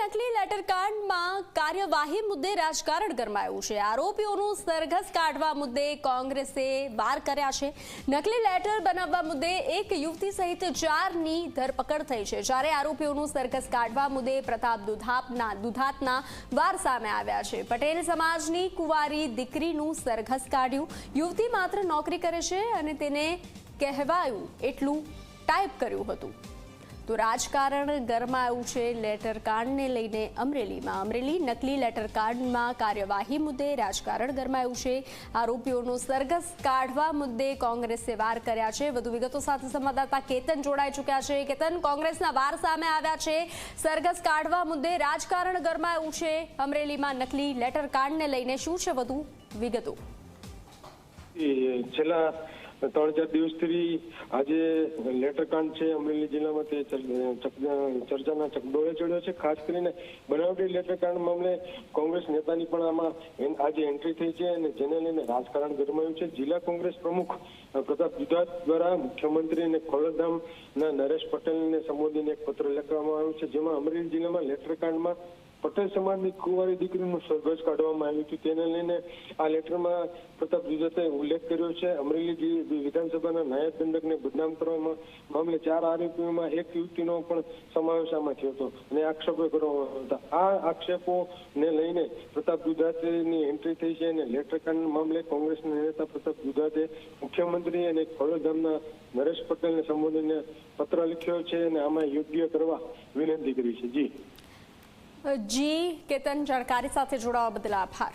નકલી લેટર કાંડમાં કાર્યવાહી મુદ્દે રાજકારણ ગરમાયું છે. આરોપીઓનું સરઘસ કાઢવા મુદ્દે કોંગ્રેસે વાર કર્યા છે. નકલી લેટર બનાવવા મુદ્દે એક યુવતી સહિત ચારની ધરપકડ થઈ છે. જ્યારે આરોપીઓનું સરઘસ કાઢવા મુદ્દે પ્રતાપ દુધાપના દુધાતના વાર સામે આવ્યા છે. પટેલ સમાજની કુંવારી દીકરીનું સરઘસ કાઢ્યું. યુવતી માત્ર નોકરી કરે છે અને તેને કહેવાયું એટલું ટાઈપ કર્યું હતું. તો રાજકારણ ગરમાયું છે, લેટર કાર્ડને લઈને અમરેલીમાં. અમરેલી નકલી લેટર કાર્ડમાં કાર્યવાહી મુદ્દે રાજકારણ ગરમાયું છે. આરોપીઓનું સરઘસ કાઢવા મુદ્દે કોંગ્રેસે વાર કર્યા છે. વધુ વિગતો સાથે સંવાદદાતા કેતન જોડાઈ ચૂક્યા છે. કેતન, કોંગ્રેસના વાર સામે આવ્યા છે. સરઘસ કાઢવા મુદ્દે રાજકારણ ગરમાયું છે. અમરેલીમાં નકલી લેટર કાર્ડને લઈને શું છે વધુ વિગતો? છેલ્લા ત્રણ ચાર દિવસથી આજે લેટરકાંડ છે, અમરેલી જિલ્લામાં તે ચર્ચાના ચકડોળે ચડ્યો છે. ખાસ કરીને બનાવટી લેટરકાંડ મામલે કોંગ્રેસ નેતાની પણ આમાં આજે એન્ટ્રી થઈ છે અને જેને લઈને રાજકારણ ગરમાયું છે. જિલ્લા કોંગ્રેસ પ્રમુખ પ્રતાપ જુદાત દ્વારા મુખ્યમંત્રી અને ખોલધામના નરેશ પટેલને સંબોધીને એક પત્ર લખવામાં આવ્યો છે, જેમાં અમરેલી જિલ્લામાં લેટરકાંડમાં પટેલ સમાજની કુંવારી દીકરીનું સરઘસ કાઢવામાં આવ્યું હતું. તેને લઈને આ લેટરમાં પ્રતાપ દુધાતે ઉલ્લેખ કર્યો છે. અમરેલી વિધાનસભાના નાયબ દંડકને બદનામ કરવામાં મામલે ચાર આરોપીઓમાં એક યુવતીનો પણ સમાવેશ આમાં થયો હતો અને આક્ષેપો કરવામાં હતા. આ આક્ષેપોને લઈને પ્રતાપ દુધાતેની એન્ટ્રી થઈ છે અને લેટરકાંડ મામલે કોંગ્રેસના નેતા પ્રતાપ દુધાતે મુખ્યમંત્રી અને ખોડલધામના નરેશ પટેલને સંબોધીને પત્ર લખ્યો છે અને આમાં યોગ્ય કરવા વિનંતી કરી છે. જી. જી કેતન જાણકારી સાથે જોડાવા બદલ આભાર.